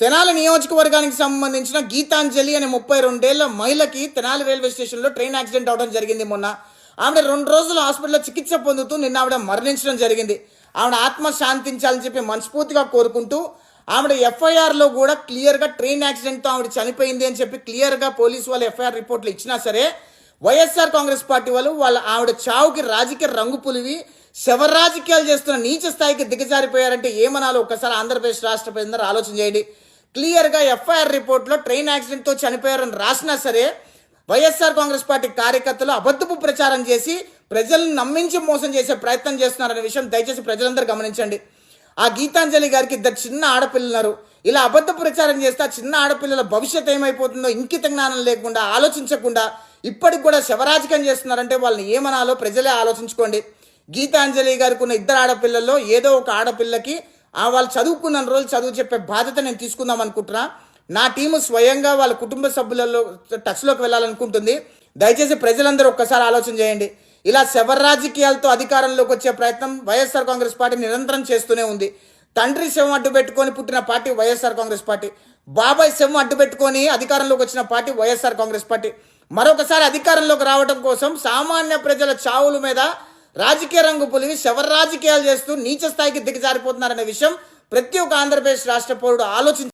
తెనాలి నియోజకవర్గానికి సంబంధించిన గీతాంజలి అనే ముప్పై రెండేళ్ళ మహిళకి తెనాలి రైల్వే స్టేషన్లో ట్రైన్ యాక్సిడెంట్ అవడం జరిగింది మొన్న. ఆవిడ రెండు రోజులు హాస్పిటల్లో చికిత్స పొందుతూ నిన్న ఆవిడ మరణించడం జరిగింది. ఆవిడ ఆత్మ శాంతించాలని చెప్పి మనస్ఫూర్తిగా కోరుకుంటూ ఆవిడ ఎఫ్ఐఆర్లో కూడా క్లియర్గా ట్రైన్ యాక్సిడెంట్తో ఆవిడ చనిపోయింది అని చెప్పి క్లియర్గా పోలీసు వాళ్ళు ఎఫ్ఐఆర్ రిపోర్ట్లు ఇచ్చినా సరే వైఎస్ఆర్ కాంగ్రెస్ పార్టీ వాళ్ళు వాళ్ళ ఆవిడ చావుకి రాజకీయ రంగు పులివి శవ రాజకీయాలు చేస్తున్న నీచ స్థాయికి దిగజారిపోయారంటే ఏమనాలో ఒకసారి ఆంధ్రప్రదేశ్ రాష్ట్ర ప్రజలందరూ ఆలోచన చేయండి. క్లియర్గా ఎఫ్ఐఆర్ రిపోర్ట్లో ట్రైన్ యాక్సిడెంట్తో చనిపోయారని రాసినా సరే వైఎస్ఆర్ కాంగ్రెస్ పార్టీ కార్యకర్తలు అబద్ధపు ప్రచారం చేసి ప్రజలను నమ్మించి మోసం చేసే ప్రయత్నం చేస్తున్నారనే విషయం దయచేసి ప్రజలందరూ గమనించండి. ఆ గీతాంజలి గారికి ఇద్దరు చిన్న ఆడపిల్లలున్నారు. ఇలా అబద్ధ ప్రచారం చేస్తే ఆ చిన్న ఆడపిల్లల భవిష్యత్ ఏమైపోతుందో ఇంకిత జ్ఞానం లేకుండా ఆలోచించకుండా ఇప్పటికి కూడా శవరాజకం చేస్తున్నారంటే వాళ్ళని ఏమనాలో ప్రజలే ఆలోచించుకోండి. గీతాంజలి గారికి ఉన్న ఇద్దరు ఆడపిల్లల్లో ఏదో ఒక ఆడపిల్లకి వాళ్ళు చదువుకున్న రోజులు చదువు చెప్పే బాధ్యత నేను తీసుకుందాం అనుకుంటున్నా. నా టీము స్వయంగా వాళ్ళ కుటుంబ సభ్యులలో టచ్లోకి వెళ్ళాలనుకుంటుంది. దయచేసి ప్రజలందరూ ఒక్కసారి ఆలోచన చేయండి. ఇలా శవ రాజకీయాలతో అధికారంలోకి వచ్చే ప్రయత్నం వైఎస్ఆర్ కాంగ్రెస్ పార్టీ నిరంతరం చేస్తూనే ఉంది. తండ్రి శవం అడ్డు పెట్టుకొని పుట్టిన పార్టీ వైఎస్ఆర్ కాంగ్రెస్ పార్టీ. బాబాయ్ శవం అడ్డు పెట్టుకొని అధికారంలోకి వచ్చిన పార్టీ వైఎస్ఆర్ కాంగ్రెస్ పార్టీ. మరొకసారి అధికారంలోకి రావడం కోసం సామాన్య ప్రజల చావుల మీద రాజకీయ రంగు పులివి శవ రాజకీయాలు చేస్తూ నీచ స్థాయికి దిగజారిపోతున్నారనే విషయం ప్రతి ఒక్క ఆంధ్రప్రదేశ్ రాష్ట్ర పౌరుడు ఆలోచించి